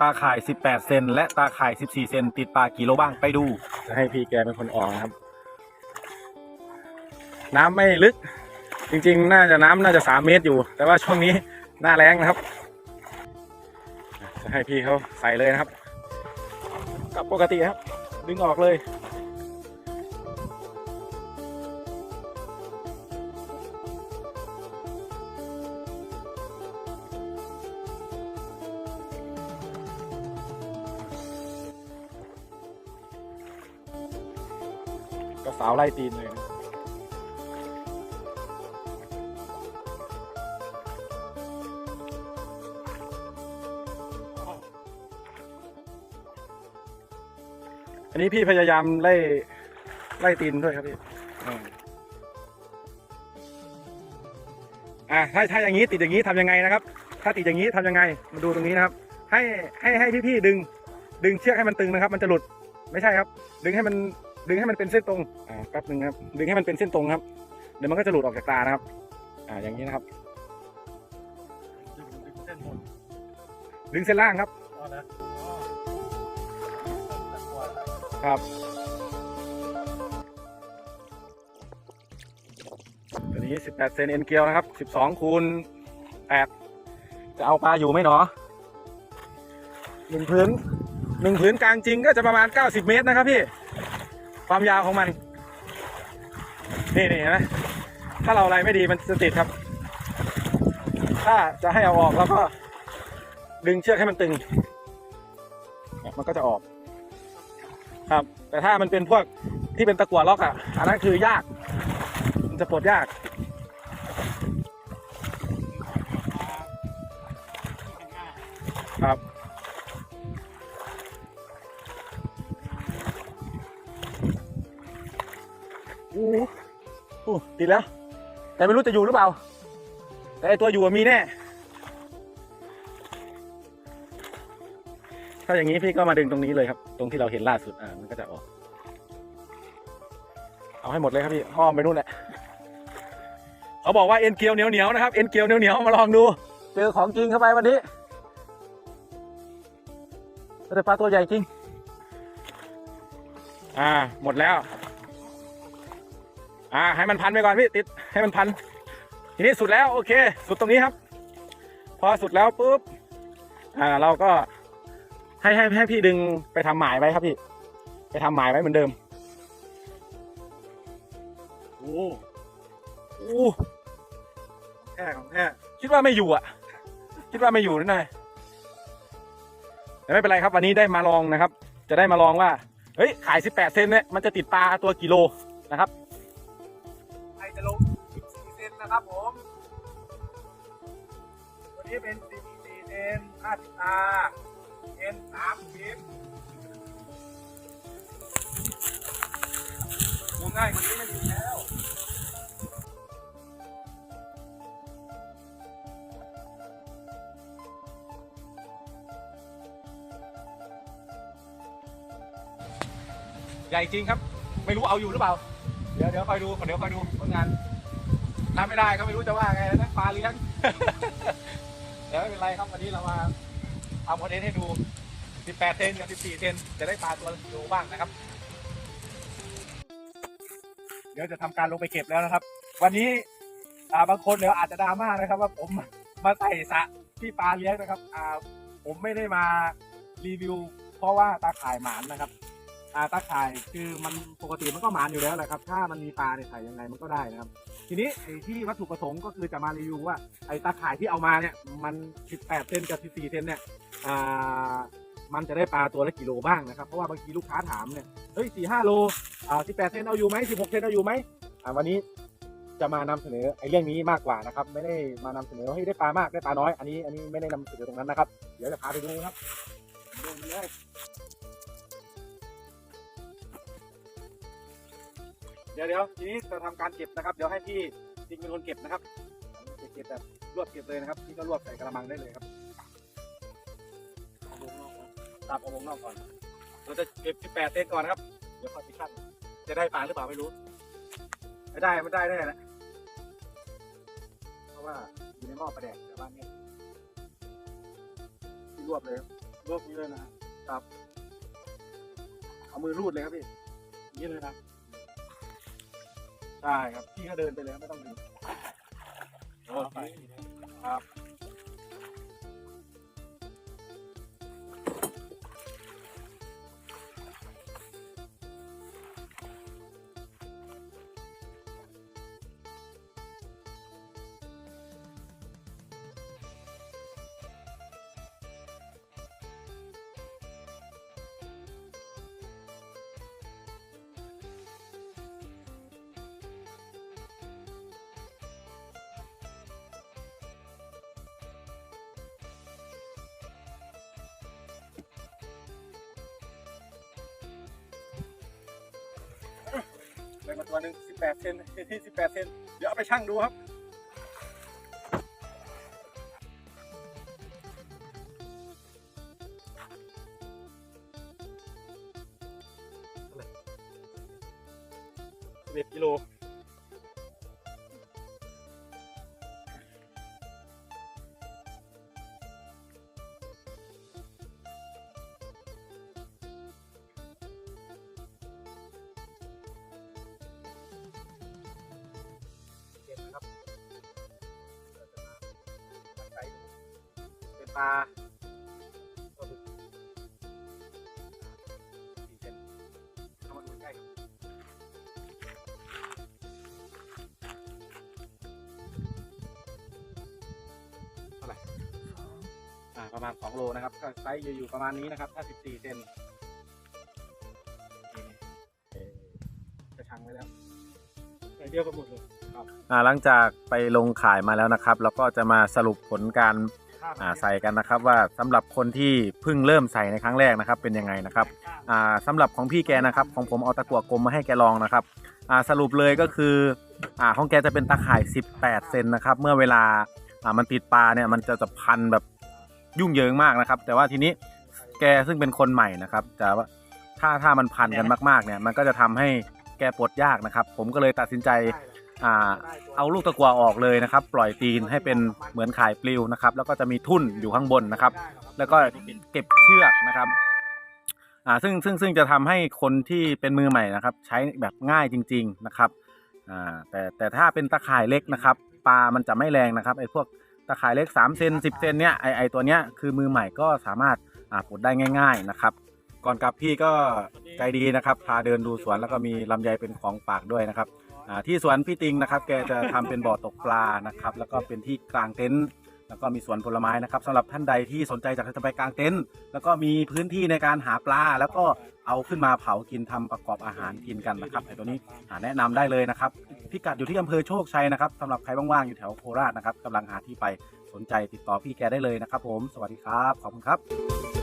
ตาข่าย 18 เซนและตาข่าย 14 เซนติดปลากี่โลบ้างไปดู จะให้พี่แกเป็นคนออกนะครับ น้ำไม่ลึก จริง ๆ น่าจะน้ำน่าจะ 3 เมตรอยู่ แต่ว่าช่วงนี้หน้าแรงนะครับ จะให้พี่เขาใส่เลยนะครับ กับปกติครับ ดึงออกเลย ก็สาวไล่ตีนเลยนะอันนี้พี่พยายามไล่ไล่ตีนด้วยครับพี่อืมอ่าถ้าถ้าอย่างนี้ติดอย่างนี้ทำยังไงนะครับ ถ้าติดอย่างนี้ทำยังไง มาดูตรงนี้นะครับ ให้ให้ให้พี่ๆดึง ดึงเชือกให้มันตึงนะครับ มันจะหลุด ไม่ใช่ครับ ดึงให้มัน ดึงให้มันเป็นเส้นตรงอ่าแป๊บหนึ่งครับ ดึงให้มันเป็นเส้นตรงครับ เดี๋ยวมันก็จะหลุดออกจากตานะครับ อ่า อย่างนี้นะครับ ดึงเส้นล่างครับครับตัวนี้ 18 เซนเอ็นเกียวนะครับ 12คูณ8จะเอาปลาอยู่ไหมหนอหนึ่งพื้นหนึ่งพื้นกลางจริงก็จะประมาณ 90 เมตรนะครับพี่ ความยาวของมัน นี่นี่นะถ้าเราอะไรไม่ดีมันจะติดครับ ถ้าจะให้เอาออกแล้วก็ดึงเชือกให้มันตึง มันก็จะออก ครับ แต่ถ้ามันเป็นพวกที่เป็นตะกั่วล็อกอะ อันนั้นคือยาก มันจะปลดยาก โอ้โหโอ้ติดแล้ว แต่ไม่รู้จะอยู่หรือเปล่า แต่ไอตัวอยู่มีแน่ ถ้าอย่างนี้พี่ก็มาดึงตรงนี้เลยครับ ตรงที่เราเห็นล่าสุด อ่า มันก็จะออก เอาให้หมดเลยครับพี่อ้อมไปนู่นแหละ เขาบอกว่าเอ็นเกลียวเหนียวเหนียวๆนะครับ เอ็นเกลียวเหนียวเหนียวๆมาลองดู เจอของจริงเข้าไปวันนี้แต่ปลาตัวใหญ่จริง อ่า หมดแล้ว อ่าให้มันพันไปก่อนพี่ติดให้มันพัน ทีนี้สุดแล้วโอเค สุดตรงนี้ครับ พอสุดแล้วปุ๊บอ่าเราก็ให้ให้ให้พี่ดึงไปทำหมายไว้ครับพี่ ไปทำหมายไว้เหมือนเดิมโอ้โหแท้ของแท้คิดว่าไม่อยู่อะ คิดว่าไม่อยู่นั่นไงแต่ไม่เป็นไรครับวันนี้ได้มาลองนะครับ จะได้มาลองว่าเฮ้ยขาย 18 เซนเนี่ยมันจะติดปลาตัวกิโลนะครับไอ จะลง14เซนนะครับผม ตัวนี้เป็น14เซน50ตาเอ็น30ดูง่ายกว่านี้ไม่มีแล้วใหญ่จริงครับ ไม่รู้เอาอยู่หรือเปล่า เดี๋ยวเดี๋ยวคอยดูเดี๋ยวคอยดู ผลงานทำไม่ได้ก็ไม่รู้จะว่าไงนะปลาเลี้ยงเดี๋ยวไม่เป็นไรครับวันนี้เรามาเอาคอนเทนต์ให้ดู 18 เซนกับ 14 เซนจะได้ปลาตัวโลบ้างนะครับ เดี๋ยวจะทำการลงไปเก็บแล้วนะครับ วันนี้บางคนเดี๋ยวอาจจะดราม่านะครับ ว่าผมมาใส่สะที่ปลาเลี้ยงนะครับผมไม่ได้มารีวิว เพราะว่าตาข่ายหมานนะครับ อ่าตาข่ายคือมันปกติมันก็หมานอยู่แล้วแหละครับ ถ้ามันมีปลาเนี่ยใส่ยังไงมันก็ได้นะครับ ทีนี้ไอ้ที่วัตถุประสงค์ก็คือจะมารีวิวว่าไอ้ตาข่ายที่เอามาเนี่ยมัน 18เซนกับ14เซนเนี่ยอ่ามันจะได้ปลาตัวละกี่โลบ้างนะครับเพราะว่าบางทีลูกค้าถามเนี่ยเฮ้ย4 5โลอ่า18เซนเอาอยู่ไหม16เซนเอาอยู่ไหมอ่าวันนี้จะมานำเสนอไอ้เรื่องนี้มากกว่านะครับ ไม่ได้มานำเสนอให้ได้ปลามากได้ปลาน้อยอันนี้อันนี้ไม่ได้นำเสนอตรงนั้นนะครับ เดี๋ยวจะพาไปดูครับดูเลย เดี๋ยวเดี๋ยวทีนี้จะทำการเก็บนะครับ เดี๋ยวให้พี่จริงเป็นคนเก็บนะครับ เก็บแบบรวบเก็บเลยนะครับ พี่ก็รวบใส่กระมังได้เลยครับเอาวงนอกก่อนตัดเอาวงนอกก่อน เราจะเก็บ18เซนก่อนนะครับ เดี๋ยวค่อยไปชั่งจะได้ปลาหรือเปล่าไม่รู้ ไม่ได้ไม่ได้แน่แหละเพราะว่าอยู่ในหม้อประแดกแต่ว่าเนี่ยพี่รวบเลยครับรวบนี้เลยนะครับ เอามือรูดเลยครับพี่อย่างนี้เลยนะ ใช่ครับพี่ก็เดินไปเลยไม่ต้องดึงโอเค มาตัวหนึ่งสิบแปดเซนที่สิบแปดเซนเดี๋ยวเอาไปชั่งดูครับสิบเอ็ดกิโล ปลาปลาบึกสี่เซนเข้ามาดูใกล้ครับอ่าประมาณ 2 โลนะครับ ก็ไซส์อยู่ๆประมาณนี้นะครับ ถ้า 14 เซนนี่เอ่อจะชังไว้แล้วเดียวกันหมดเลยครับหลังจากไปลงขายมาแล้วนะครับแล้วก็จะมาสรุปผลการ อ่าใส่กันนะครับว่าสำหรับคนที่เพิ่งเริ่มใส่ในครั้งแรกนะครับ เป็นยังไงนะครับอ่าสำหรับของพี่แกนะครับของผมเอาตะกั่วกลมมาให้แกลองนะครับอ่าสรุปเลยก็คืออ่าของแกจะเป็นตะข่าย 18 เซนนะครับเมื่อเวลาอ่ามันติดปลาเนี่ยมันจะจะพันแบบยุ่งเหยิงมากนะครับ แต่ว่าทีนี้แกซึ่งเป็นคนใหม่นะครับจะว่าถ้าถ้ามันพันกันมากๆเนี่ยมันก็จะทำให้แกปลดยากนะครับ ผมก็เลยตัดสินใจ อ่าเอาลูกตะกัวออกเลยนะครับ ปล่อยตีนให้เป็นเหมือนข่ายปลิวนะครับ แล้วก็จะมีทุ่นอยู่ข้างบนนะครับ แล้วก็เก็บเชือกนะครับอ่าซึ่งซึ่งซึ่งจะทำให้คนที่เป็นมือใหม่นะครับ ใช้แบบง่ายจริง ๆนะครับอ่าแต่แต่ถ้าเป็นตะข่ายเล็กนะครับปลามันจะไม่แรงนะครับไอ้พวกตะข่ายเล็ก3เซน10เซนเนี้ยไอไอตัวเนี้ยคือมือใหม่ก็สามารถอ่าปลดได้ง่าย ๆนะครับ ก่อนกลับพี่ก็ใจดีนะครับ พาเดินดูสวนแล้วก็มีลำไยเป็นของฝากด้วยนะครับ อ่าที่สวนพี่ติงนะครับ แกจะทำเป็นบ่อตกปลานะครับ แล้วก็เป็นที่กลางเต็นท์แล้วก็มีสวนผลไม้นะครับสำหรับท่านใดที่สนใจจะไปกลางเต็นท์แล้วก็มีพื้นที่ในการหาปลา แล้วก็เอาขึ้นมาเผากินทำประกอบอาหารกินกันนะครับไอ้ตัวนี้หาแนะนำได้เลยนะครับพิกัดอยู่ที่อำเภอโชคชัยนะครับสำหรับใครว่างๆอยู่แถวโคราชนะครับกำลังหาที่ไปสนใจติดต่อพี่แกได้เลยนะครับ ผมสวัสดีครับขอบคุณครับ